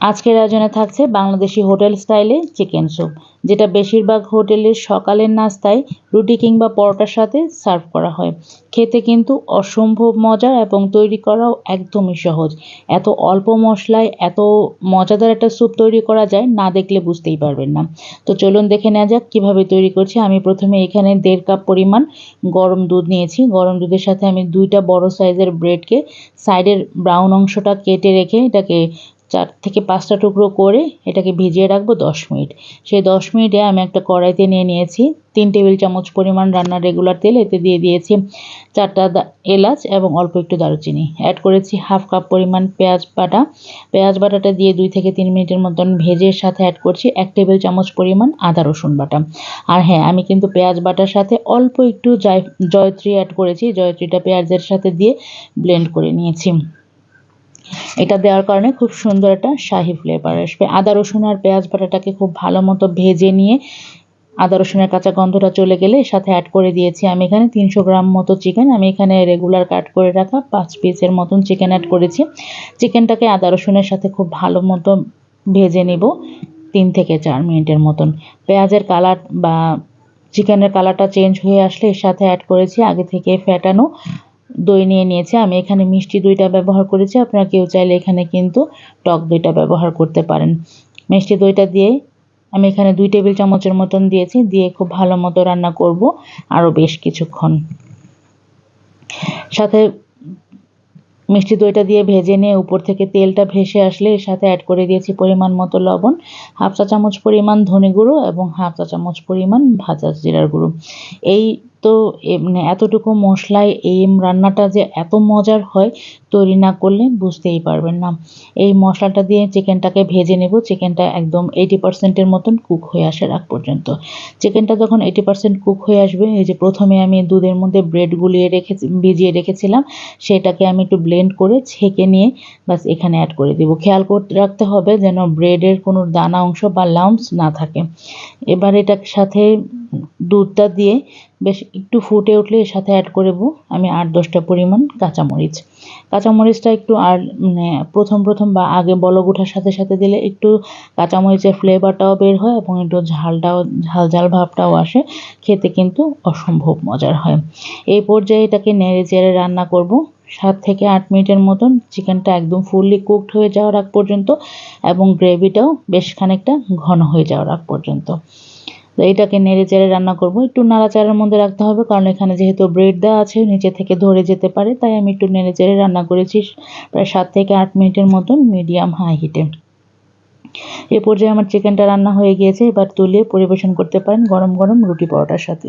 আজকের আয়োজনে থাকছে Bangladeshi hotel style chicken soup, যেটা বেশিরভাগ হোটেলের সকালের নাস্তায় রুটি কিংবা পরোটার সাথে সার্ভ করা হয়। খেতে কিন্তু অসম্ভব মজার এবং তৈরি করাও একদমই সহজ। এত অল্প মশলায় এত মজাদার একটা স্যুপ তৈরি করা যায় না দেখলে বুঝতেই পারবেন না। তো চলুন দেখে নেওয়া যাক কীভাবে তৈরি করছি। আমি প্রথমে এখানে দেড় কাপ পরিমাণ গরম দুধ নিয়েছি। গরম দুধের সাথে আমি দুইটা বড় সাইজের ব্রেডকে সাইডের ব্রাউন অংশটা কেটে রেখে এটাকে চার থেকে পাঁচটা টুকরো করে এটাকে ভিজিয়ে রাখব দশ মিনিট। সেই দশ মিনিটে আমি একটা কড়াইতে নিয়ে নিয়েছি। তিন টেবিল চামচ পরিমাণ রান্নার রেগুলার তেল, এতে দিয়ে দিয়েছি চারটা এলাচ এবং অল্প একটু দারুচিনি। অ্যাড করেছি হাফ কাপ পরিমাণ পেঁয়াজ বাটা। পেঁয়াজ বাটাটা দিয়ে দুই থেকে তিন মিনিটের মতন ভেজে সাথে অ্যাড করছি এক টেবিল চামচ পরিমাণ আদা রসুন বাটা। আর হ্যাঁ আমি কিন্তু পেঁয়াজ বাটার সাথে অল্প একটু জয়ত্রী অ্যাড করেছি। জয়ত্রীটা পেঁয়াজের সাথে দিয়ে ব্লেন্ড করে নিয়েছি। এটা দেওয়ার কারণে খুব সুন্দর একটা শাহি ফ্লেভার আসবে। আদা, রসুন আর পেঁয়াজ বাটাটাকে খুব ভালো মতো ভেজে নিয়ে আদা, রসুনের কাঁচা গন্ধটা চলে গেলে সাথে অ্যাড করে দিয়েছি আমি এখানে তিনশো গ্রাম মতো চিকেন আমি এখানে রেগুলার কাট করে রাখা পাঁচ পিসের মতন চিকেন অ্যাড করেছি। চিকেনটাকে আদা, রসুনের সাথে খুব ভালো মতো ভেজে নিব তিন থেকে চার মিনিটের মতন। পেঁয়াজের কালার বা চিকেনের কালারটা চেঞ্জ হয়ে আসলে এর সাথে অ্যাড করেছি। আগে থেকে ফ্যাটানো দই নিয়ে নিয়েছি, আমি এখানে মিষ্টি দইটা ব্যবহার করেছি, আপনারা কেউ চাইলে এখানে কিন্তু টক দইটা ব্যবহার করতে পারেন। মিষ্টি দইটা দিয়ে আমি এখানে দুই টেবিল চামচের মতন দিয়েছি, দিয়ে খুব ভালো মতো রান্না করব আরও বেশ কিছুক্ষণ। সাথে মিষ্টি দইটা দিয়ে ভেজে নিয়ে উপর থেকে তেলটা ভেসে আসলে এর সাথে অ্যাড করে দিয়েছি পরিমাণ মতো লবণ, হাফ চা চামচ পরিমাণ ধনে গুঁড়ো এবং হাফ চা চামচ পরিমাণ ভাজা জিরার গুঁড়ো। এই তো মানে এতটুকু মশলায় এই রান্নাটা যে এত মজার হয়, তৈরি না করলে বুঝতেই পারবেন না। এই মশলাটা দিয়ে চিকেনটাকে ভেজে নেব। চিকেনটা একদম এইটি পার্সেন্টের মতন কুক হয়ে আসে রাখ পর্যন্ত। চিকেনটা যখন এইটি পার্সেন্ট কুক হয়ে আসবে, এই যে প্রথমে আমি দুধের মধ্যে ব্রেড গুলিয়ে রেখে ভিজিয়ে রেখেছিলাম, সেটাকে আমি একটু ব্লেন্ড করে ছেঁকে নিয়ে বাস এখানে অ্যাড করে দেবো। খেয়াল করতে রাখতে হবে যেন ব্রেডের কোনো দানা অংশ বা লাউন্স না থাকে। এবার এটার সাথে দুধটা দিয়ে বেশ একটু ফুটে উঠলে এর সাথে অ্যাড করব আমি আট দশটা পরিমাণ কাঁচামরিচ। কাঁচামরিচটা একটু আর মানে প্রথম প্রথম বা আগে বলক ওঠার সাথে সাথে দিলে একটু কাঁচামরিচের ফ্লেভারটাও বের হয় এবং একটু ঝালটাও, ঝাল ঝাল ভাবটাও আসে, খেতে কিন্তু অসম্ভব মজার হয়। এই পর্যায়ে এটাকে নেড়ে চেড়ে রান্না করব। সাত থেকে আট মিনিটের মতন চিকেনটা একদম ফুললি কুকড হয়ে যাওয়ার আগ পর্যন্ত এবং গ্রেভিটাও বেশ খানিকটা ঘন হয়ে যাওয়ার আগ পর্যন্ত। তো এটাকে নেড়ে চেড়ে রান্না করব। একটু নাড়াচাড়ার মধ্যে রাখতে হবে, কারণ এখানে যেহেতু ব্রেড দেওয়া আছে, নিচে থেকে ধরে যেতে পারে, তাই আমি একটু নেড়ে চেড়ে রান্না করেছি প্রায় সাত থেকে আট মিনিটের মতন মিডিয়াম হাই হিটে এ। পর্যায়ে আমার চিকেনটা রান্না হয়ে গিয়েছে, এবার তুলে পরিবেশন করতে পারেন গরম গরম রুটি পরোটার সাথে।